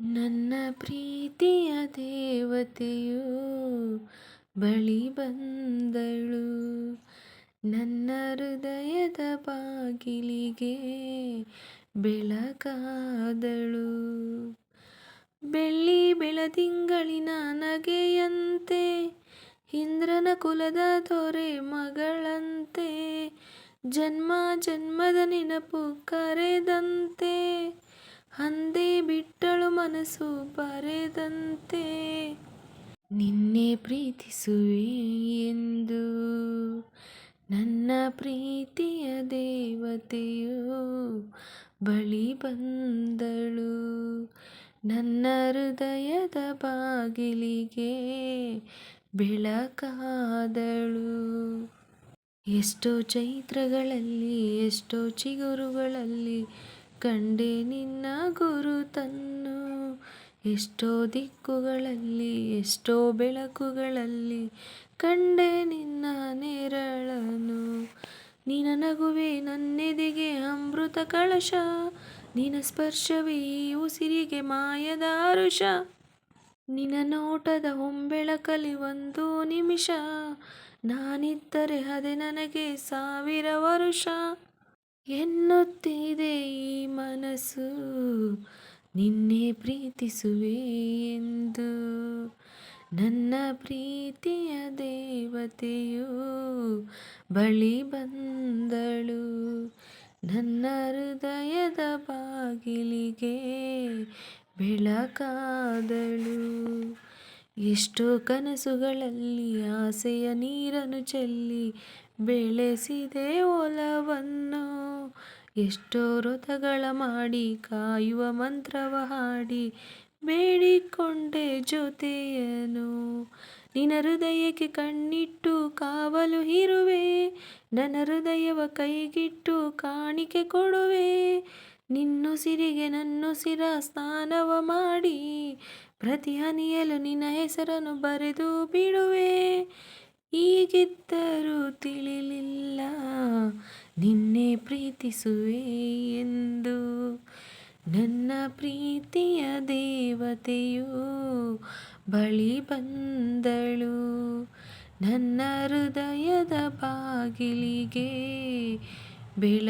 ನನ್ನ ಪ್ರೀತಿಯ ದೇವತೆಯು ಬಳಿ ಬಂದಳು. ನನ್ನ ಹೃದಯದ ಬಾಗಿಲಿಗೆ ಬೆಳಕಾದಳು. ಬೆಳ್ಳಿ ಬೆಳದಿಂಗಳಿನ ನಗೆಯಂತೆ, ಇಂದ್ರನ ಕುಲದ ತೊರೆ ಮಗಳಂತೆ, ಜನ್ಮ ಜನ್ಮದ ನೆನಪು ಕರೆದಂತೆ ಅಂದೇ ಬಿಟ್ಟಳು ಮನಸ್ಸು ಬರೆದಂತೆ. ನಿನ್ನೆ ಪ್ರೀತಿಸುವೆ ಎಂದು ನನ್ನ ಪ್ರೀತಿಯ ದೇವತೆಯು ಬಳಿ ಬಂದಳು. ನನ್ನ ಹೃದಯದ ಬಾಗಿಲಿಗೆ ಬೆಳಕಾದಳು. ಎಷ್ಟೋ ಚೈತ್ರಗಳಲ್ಲಿ, ಎಷ್ಟೋ ಚಿಗುರುಗಳಲ್ಲಿ ಕಂಡೆ ನಿನ್ನ ಗುರುತನ್ನು ಎಷ್ಟೋ ದಿಕ್ಕುಗಳಲ್ಲಿ, ಎಷ್ಟೋ ಬೆಳಕುಗಳಲ್ಲಿ ಕಂಡೆ ನಿನ್ನ ನೆರಳನು. ನಿನ ನಗುವೆ ನನ್ನೆದೆಗೆ ಅಮೃತ ಕಳಶ. ನಿನ ಸ್ಪರ್ಶವೇ ಉಸಿರಿಗೆ ಮಾಯದ ಅರುಷ. ನಿನ ನೋಟದ ಹೊಂಬೆಳಕಲಿ ಒಂದು ನಿಮಿಷ. ನಾನಿದ್ದರೆ ಅದೇ ನನಗೆ ಸಾವಿರ ವರುಷ. ಎನ್ನುತ್ತಿದೆ ಈ ಮನಸ್ಸು ನಿನ್ನೆ ಪ್ರೀತಿಸುವೆ ಎಂದು. ನನ್ನ ಪ್ರೀತಿಯ ದೇವತೆಯು ಬಳಿ ಬಂದಳು. ನನ್ನ ಹೃದಯದ ಬಾಗಿಲಿಗೆ ಬೆಳಕಾದಳು. ಎಷ್ಟೋ ಕನಸುಗಳಲ್ಲಿ ಆಸೆಯ ನೀರನ್ನು ಚೆಲ್ಲಿ ಬೆಳೆಸಿದೆ ಒಲವನ್ನು. ಎಷ್ಟೋ ವ್ರತಗಳ ಮಾಡಿ ಕಾಯುವ ಮಂತ್ರವ ಹಾಡಿ ಬೇಡಿಕೊಂಡೆ ಜೊತೆಯನು ನಿನ್ನ ಹೃದಯಕ್ಕೆ ಕಣ್ಣಿಟ್ಟು ಕಾವಲು ಇರುವೆ ನನ್ನ ಹೃದಯವ ಕೈಗಿಟ್ಟು ಕಾಣಿಕೆ ಕೊಡುವೆ. ನಿನ್ನುಸಿರಿಗೆ ನನ್ನುಸಿರ ಸ್ನಾನವ ಮಾಡಿ ಪ್ರತಿ ಹನಿಯಲು ನಿನ್ನ ಹೆಸರನ್ನು ಬರೆದು ಬಿಡುವೆ. ಈಗಿದ್ದರೂ ತಿಳಿಲಿಲ್ಲ. ನಿನ್ನೆ ಪ್ರೀತಿಸುವೆ ಎಂದು. ನನ್ನ ಪ್ರೀತಿಯ ದೇವತೆಯು ಬಳಿ ಬಂದಳು. ನನ್ನ ಹೃದಯದ ಬಾಗಿಲಿಗೆ ಬೆಳ